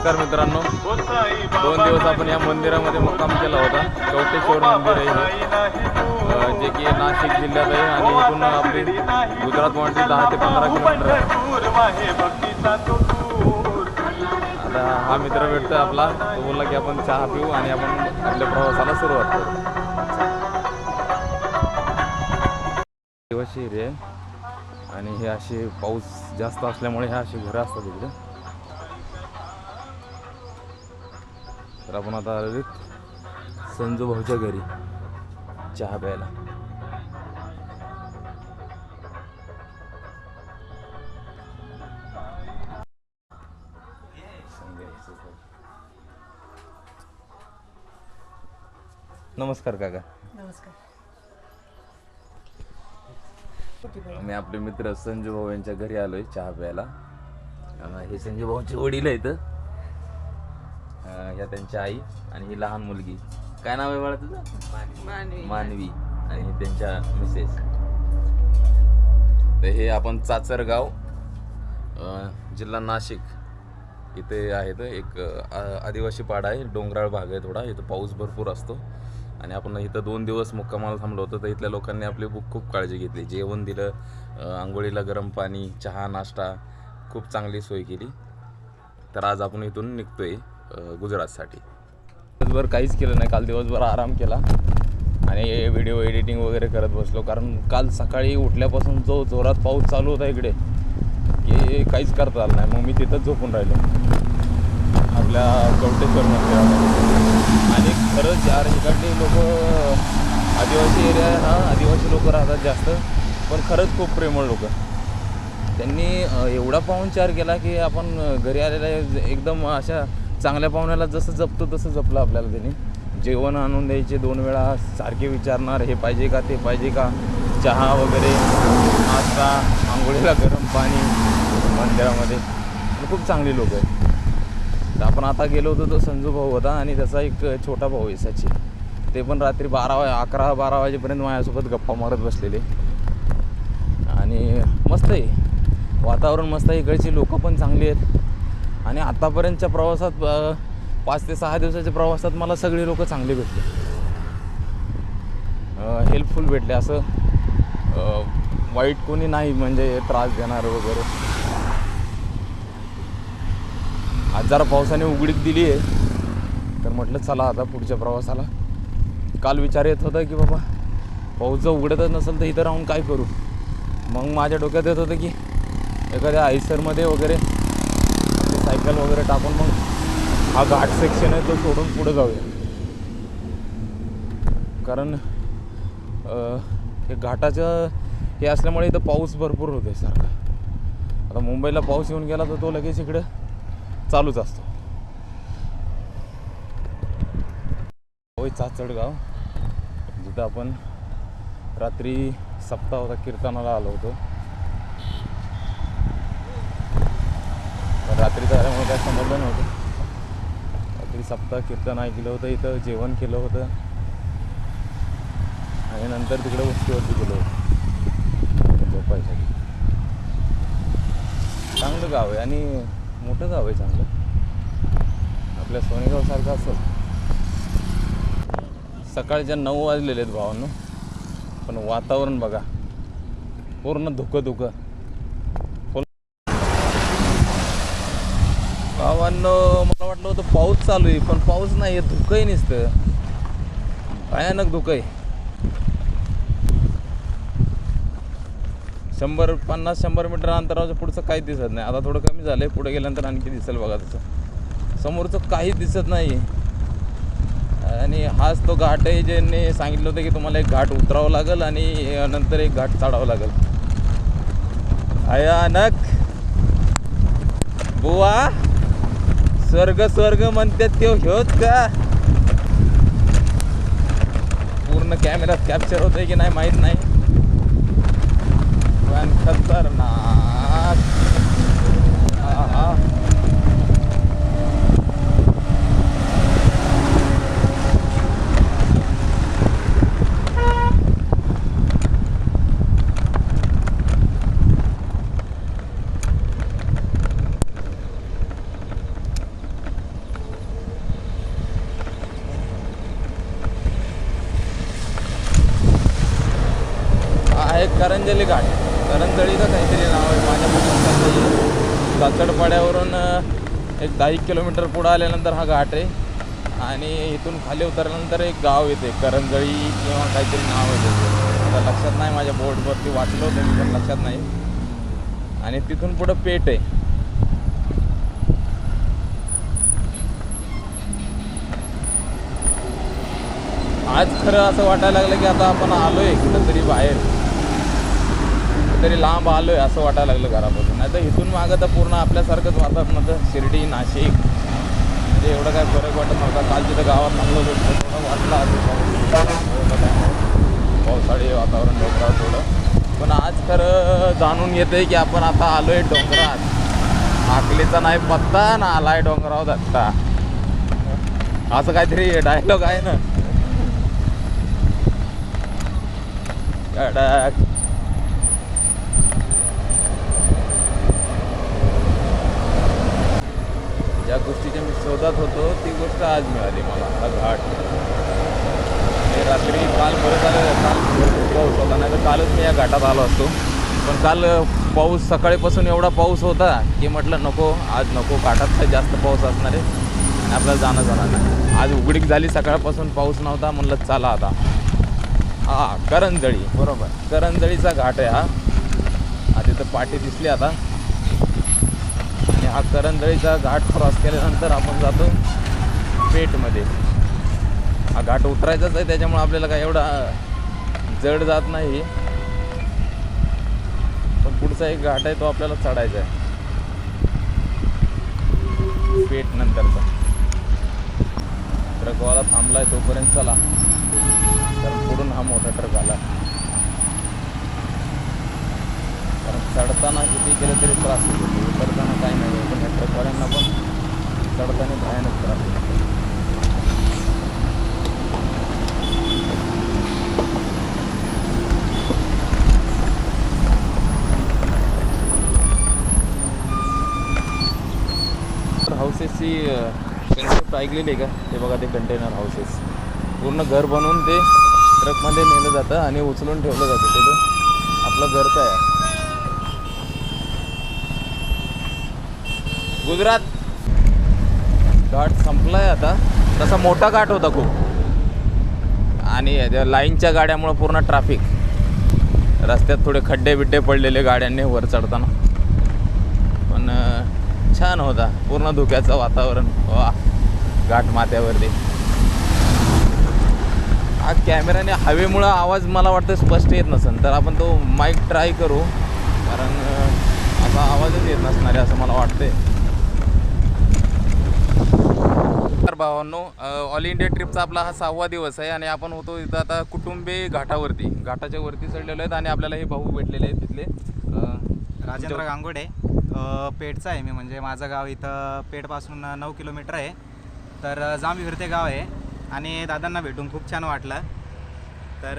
नमस्कार मित्रांनो. दोन दिवस आपण या मंदिरामध्ये मुक्काम केला होता. कवटेश्वर मंदिर आहे हे. जे की नाशिक जिल्ह्यात आहे आणि इथून आपली गुजरात पॉईंटची दहा ते पंधरा किलोमीटर आता हा मित्र भेटतो आपला. तो बोलला की आपण चहा पिऊ आणि आपण आपल्या प्रवासाला सुरुवात करू. दिवशी रे आणि हे असे पाऊस जास्त असल्यामुळे हे असे घरं असतात इकडे. तर आपण आता आलेलो संजू भाऊच्या घरी. चहा प्यायला. नमस्कार काका. नमस्कार. मी आपले मित्र संजू भाऊ यांच्या घरी आलोय चहा प्यायला. हे संजू भाऊचे वडील आहेत. अं, ह्या त्यांच्या आई आणि ही लहान मुलगी. काय नाव आहे बाळा तुझं? मानवी. आणि त्यांच्या मिसेस तर हे आपण चाचरगाव जिल्हा नाशिक इथे आहेत एक आदिवासी पाडा आहे. डोंगराळ भाग आहे थोडा. इथं पाऊस भरपूर असतो. आणि आपण इथं दोन दिवस मुक्कामाला थांबलो होतो. तर इथल्या लोकांनी आपली खूप खूप काळजी घेतली. जेवण दिलं आंघोळीला गरम पाणी चहा नाश्ता खूप चांगली सोय केली. तर आज आपण इथून निघतोय. गुजरातसाठी. दिवसभर काहीच केलं नाही. काल दिवसभर आराम केला. आणि व्हिडिओ एडिटिंग वगैरे करत बसलो. कारण काल सकाळी उठल्यापासून जो जोरात पाऊस चालू होता इकडे की काहीच करता आलं नाही. मग मी तिथंच झोपून राहिलो. आपल्या कवटेश्वर मंदिरामध्ये आणि खरंच यार इकडले लोक आदिवासी एरिया आहे ना आदिवासी लोक राहतात जास्त. पण खरंच खूप प्रेमळ लोक. त्यांनी एवढा पाहुणचार केला की आपण घरी आलेल्या एकदम अशा चांगल्या पाहुण्याला जसं जपतो तसं जपलं आपल्याला त्याने. जेवण आणून द्यायचे दोन वेळा सारखे विचारणार हे पाहिजे का ते पाहिजे का? चहा वगैरे नाश्ता आंघोळीला गरम पाणी मंदिरामध्ये. खूप चांगली लोक आहेत. तर आपण आता गेलो होतो तो संजू भाऊ होता आणि त्याचा एक छोटा भाऊ आहे सचिन. ते पण रात्री बारा वा अकरा बारा वाजेपर्यंत माझ्यासोबत गप्पा मारत बसलेले. आणि मस्त आहे. वातावरण मस्त आहे. इकडची लोकं पण चांगली आहेत. आणि आतापर्यंतच्या प्रवासात पाच ते सहा दिवसाच्या प्रवासात मला सगळे लोक चांगले भेटले. हेल्पफुल भेटले. असं वाईट कोणी नाही म्हणजे त्रास देणार वगैरे. आज जरा पावसाने उघडीक दिली आहे. तर म्हटलं चला आता पुढच्या प्रवासाला. काल विचार येत होता की बाबा पाऊस जर उघडतच नसेल तर इथं राहून काय करू? मग माझ्या डोक्यात येत होतं की एखाद्या आयसरमध्ये वगैरे सायकल वगैरे टाकून मग हा घाट सेक्शन आहे तो सोडून पुढे जाऊया. कारण हे घाटाचं हे असल्यामुळे इथं पाऊस भरपूर होतो सारखा. आता मुंबईला पाऊस येऊन गेला तर तो लगेच इकडे चालूच असतो. होय चाचडगाव. जिथं आपण रात्री सप्ताह होता कीर्तनाला आलो होतो. पण रात्री झाल्यामुळे काय समजलं नव्हतं. रात्री सप्ताह कीर्तन ऐकलं होतं इथं जेवण केलं होतं. आणि नंतर तिकडे वस्तीवरती गेलो होतो. झोपायसाठी. चांगलं गाव आहे आणि मोठं गाव आहे चांगलं. आपल्या सोनेगावसारखं असं. सकाळच्या नऊ वाजलेले आहेत भावांनो. पण वातावरण बघा. पूर्ण धुकं धुकं फुल पण मला वाटलं होतं पाऊस चालू आहे पण पाऊस नाही आहे धुकंही नसतं. भयानक धुकं आहे शंभर पन्नास शंभर मीटर अंतरावर पुढचं काहीच दिसत नाही. आता थोडं कमी झालं आहे पुढे गेल्यानंतर आणखी दिसेल बघा तसं. समोरचं काहीच दिसत नाही. आणि हाच तो घाट आहे ज्यांनी सांगितलं होतं की तुम्हाला एक घाट उतरावं लागेल आणि नंतर एक घाट चढावं लागेल. भयानक. बुवा. स्वर्ग स्वर्ग म्हणतात ते ह्योच का? पूर्ण कॅमेरात कॅप्चर होतंय की नाही माहीत नाही. पण खतरनाक आहा. करंजली घाट करंजळीचं काहीतरी नाव आहे. माझ्या मुलाचं काचडपाड्यावरून एक दहा एक किलोमीटर पुढं आल्यानंतर हा घाट आहे. आणि इथून खाली उतरल्यानंतर एक गाव येते. करंजळी किंवा काहीतरी नाव येते आता लक्षात नाही माझ्या बोर्डवरती वाचलं होतं मी पण लक्षात नाही. आणि तिथून पुढं पेट आहे. आज खरं असं वाटायला लागलं की आता आपण आलो आहे कुठंतरी बाहेर. कुठेतरी लांब आलो आहे असं वाटायला लागलं घरापासून. नाही तर इथून मागं तर पूर्ण आपल्यासारखंच वातावरण होतं शिर्डी नाशिक. म्हणजे एवढं काय फरक वाटत नव्हता. काल तिथं गावात थांबलो होतो थोडं वाटलं आज पावसाळी वातावरण डोंगरावर थोडं. पण आज खरं जाणून येते की आपण आता आलो आहे डोंगरात. आकलीचा नाही पत्ता ना आला आहे डोंगरावर धक्का. असं काहीतरी डायलॉग आहे ना कडक ज्या गोष्टीच्या मी शोधत होतो ती गोष्ट आज मिळाली मला हा घाट. हे रात्री काल परत झालं काल पाऊस होता नाही तर कालच मी या घाटात आलो असतो. पण काल पाऊस सकाळीपासून एवढा पाऊस होता की म्हटलं नको आज नको घाटात काही जास्त पाऊस असणार आहे आणि आपल्याला जाणं जाणार नाही. आज उघडीक झाली सकाळपासून पाऊस नव्हता म्हणलं चला आता. हा करंजळी बरोबर. करंजळीचा घाट आहे हा. तिथं पाठी दिसली आता. हा करंदळीचा घाट क्रॉस केल्यानंतर आपण जातो पेठमध्ये. हा घाट उतरायचाच आहे त्याच्यामुळे आपल्याला काय एवढा जड जात नाही. पण पुढचा एक घाट आहे तो आपल्याला चढायचा आहे. पेठ नंतरचा. ट्रकवाला थांबलाय तोपर्यंत चला. कारण पुढून हा मोठा ट्रक आला. कारण चढताना किती केलं तरी त्रास होतो. उतरताना काय नाही. पण या ट्रकवाल्यांना पण चढताना भयानक त्रास होतो. हाऊसेसची कन्सेप्ट ऐकलेली आहे का? ते बघा ते कंटेनर हाऊसेस पूर्ण घर बनवून ते ट्रकमध्ये नेलं जातं आणि उचलून ठेवलं जातं. तिथं आपलं घर काय आहे? गुजरात. घाट संपलाय आता. तसा मोठा घाट होता खूप. आणि लाईनच्या गाड्यामुळं पूर्ण ट्रॅफिक. रस्त्यात थोडे खड्डे बिड्डे पडलेले गाड्यांनी वर चढताना. पण छान होता. पूर्ण धुक्याचं वातावरण. वा. घाट माथ्यावरती. हा कॅमेऱ्याने हवेमुळं आवाज मला वाटतं स्पष्ट येत नसेल. तर आपण तो माईक ट्राय करू. कारण असा आवाजच येत नसणार आहे असं मला वाटतंय तर भावांनो ऑल इंडिया ट्रिपचा आपला हा सहावा दिवस आहे आणि आपण होतो इथं आता कुटुंबे घाटावरती. घाटाच्या वरती चढलेलो आहेत आणि आपल्याला हे भाऊ भेटलेले आहेत तिथले. राजेंद्र गांगोडे पेठचा आहे मी म्हणजे माझं गाव इथं पेठपासून नऊ किलोमीटर आहे. तर अ, जांभी फिरते गाव आहे आणि दादांना भेटून खूप छान वाटलं. तर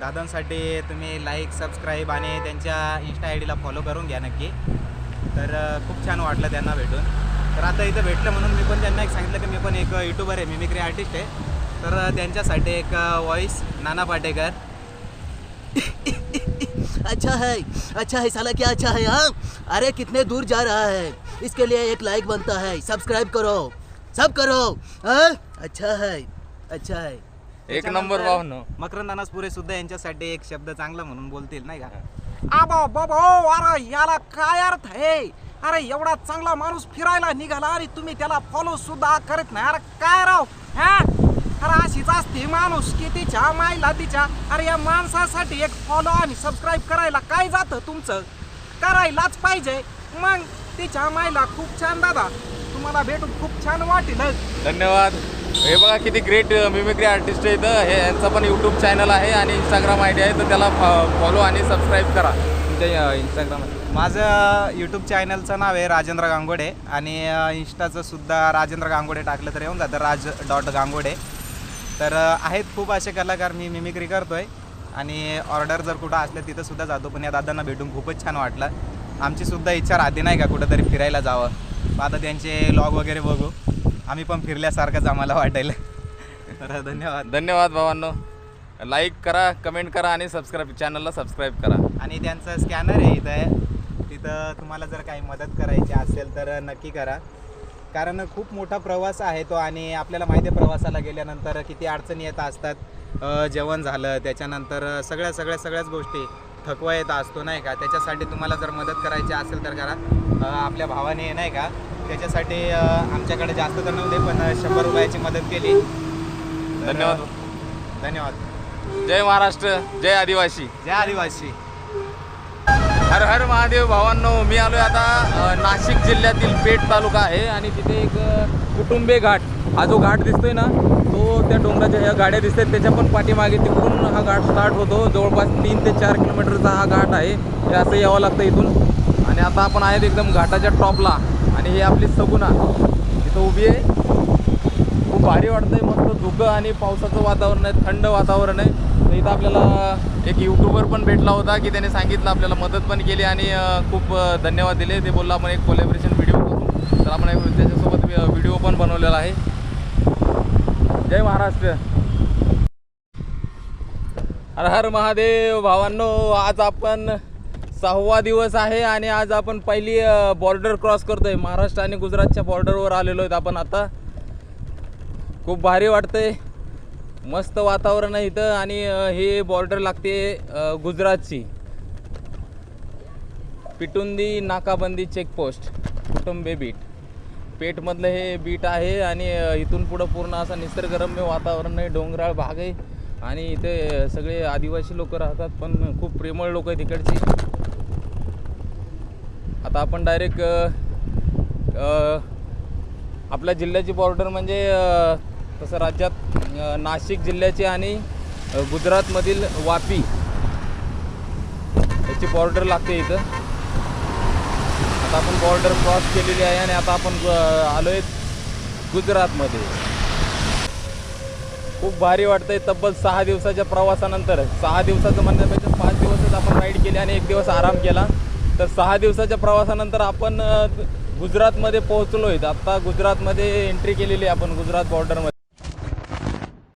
दादांसाठी तुम्ही लाईक सबस्क्राईब आणि त्यांच्या इन्स्टा आय डीला फॉलो करून घ्या नक्की. तर खूप छान वाटलं त्यांना भेटून. तर आता इथं भेटलं म्हणून मी पण त्यांना एक सांगितलं की मी पण एक यूट्यूबर आहे मिमिक्री आर्टिस्ट आहे. तर त्यांच्यासाठी एक वॉइस नाना पाटेकर. अच्छा है अच्छा है साला क्या अच्छा है हाँ? अरे कितने दूर जा रहा है। इसके लिए एक लाइक बनता है। सब्सक्राइब करो। सब करो हाँ? अच्छा है अच्छा है। एक नंबर भावनो मकरंद अनासपुरे सुद्धा यांच्यासाठी एक शब्द चांगला म्हणून बोलतील नाही का? आबा बाबा अरे याला काय अर्थ आहे? अरे एवढा चांगला माणूस फिरायला निघाला आणि तुम्ही त्याला फॉलो सुद्धा करत नाही. अरे काय राव? हा? अरे अशीच असते माणूस की तिच्या मायला तिच्या अरे या माणसासाठी एक फॉलो आणि सबस्क्राईब करायला काय जातं तुमचं? करायलाच पाहिजे. मग तिच्या मायला खूप छान दादा. तुम्हाला भेटून खूप छान वाटेल. धन्यवाद. हे बघा किती ग्रेट मिमिक्री आर्टिस्ट आहे इथं. हे यांचा पण यूट्यूब चॅनल आहे आणि इंस्टाग्राम आय डी आहे. तर त्याला फॉलो आणि सबस्क्राईब करा. तुमच्या इंस्टाग्राम माझं यूट्यूब चॅनलचं नाव आहे राजेंद्र गांगोडे आणि अ, इंस्टाचं सुद्धा राजेंद्र गांगोडे टाकलं तर येऊन जातं राज डॉट गांगोडे. तर आहेत खूप असे कलाकार मी मिमिक्री करतोय आणि ऑर्डर जर कुठं असलं तिथं सुद्धा जातो. पण या दादांना भेटून खूपच छान वाटलं. आमची सुद्धा इच्छा राहते नाही का कुठंतरी फिरायला जावं. आता त्यांचे लॉग वगैरे बघू. आम्ही पण फिरल्यासारखंच आम्हाला वाटेल. तर धन्यवाद. धन्यवाद भावांनो. लाईक करा कमेंट करा आणि सबस्क्राईब चॅनलला सबस्क्राईब करा. आणि त्यांचं स्कॅनर आहे इथं. तिथं तुम्हाला जर काही मदत करायची असेल तर नक्की करा. कारण खूप मोठा प्रवास आहे तो आणि आपल्याला माहिती आहे प्रवासाला गेल्यानंतर किती अडचणी येत असतात. जेवण झालं त्याच्यानंतर सगळ्या सगळ्या सगळ्याच गोष्टी थकवा येत असतो नाही का? त्याच्यासाठी तुम्हाला जर मदत करायची असेल तर करा. आपल्या भावाने नाही का? त्याच्यासाठी आमच्याकडे जास्त तर नव्हते पण शंभर रुपयाची मदत केली. धन्यवाद. धन्यवाद. जय महाराष्ट्र जय आदिवासी. जय आदिवासी. हर हर महादेव भावांनो मी आलो आता नाशिक जिल्ह्यातील पेठ तालुका आहे आणि तिथे एक कुटुंबे घाट. हा जो घाट दिसतोय ना तो त्या डोंगराच्या ह्या गाड्या दिसतात. त्याच्या पण पाठीमागे तिकडून हा घाट स्टार्ट होतो. जवळपास तीन ते चार किलोमीटरचा हा घाट आहे. हे असं यावं लागतं इथून. आणि आता आपण आहेत एकदम घाटाच्या टॉपला. आणि ही आपली सगुना इथं उभी आहे. खूप भारी वाटतंय. मस्त धुकं आणि पावसाचं वातावरण आहे. थंड वातावरण आहे. तर इथं आपल्याला एक यूट्यूबर पण भेटला होता की त्याने सांगितलं आपल्याला मदत पण केली आणि खूप धन्यवाद दिले. ते बोलला आपण एक कोलॅबरेशन व्हिडिओ करू. तर आपण त्याच्यासोबत व्हिडिओ पण बनवलेला आहे. जय महाराष्ट्र. हर हर महादेव भावांनो आज आपण सहावा दिवस आहे आणि आज आपण पहिली बॉर्डर क्रॉस करतोय. महाराष्ट्र आणि गुजरातच्या बॉर्डरवर आलेलो आहेत आपण आता. खूप भारी वाटतंय. मस्त वातावरण आहे इथं आणि हे बॉर्डर लागते गुजरातची. पिटुंदी नाकाबंदी चेकपोस्ट कुटुंबे बीट. पेठमधलं हे बीट आहे आणि इथून पुढं पूर्ण असा निसर्गरम्य वातावरण आहे डोंगराळ भाग आहे. आणि इथे सगळे आदिवासी लोक राहतात पण खूप प्रेमळ लोक आहेत तिकडची आता आपण डायरेक्ट आपल्या जिल्ह्याची बॉर्डर म्हणजे तसं राज्यात नाशिक जिल्ह्याची आणि गुजरातमधील वापी. याची बॉर्डर लागते इथं. आता आपण बॉर्डर क्रॉस केलेली आहे आणि आता आपण आलो आहे गुजरातमध्ये. खूप भारी वाटतंय. तब्बल सहा दिवसाच्या प्रवासानंतर सहा दिवसाचं म्हणण्यापेक्षा पाच दिवसच आपण राईड केली आणि एक दिवस आराम केला. तर सहा दिवसाच्या प्रवासानंतर आपण गुजरातमध्ये पोहोचलो आहेत आत्ता गुजरातमध्ये एंट्री केलेली आहे आपण गुजरात बॉर्डरमध्ये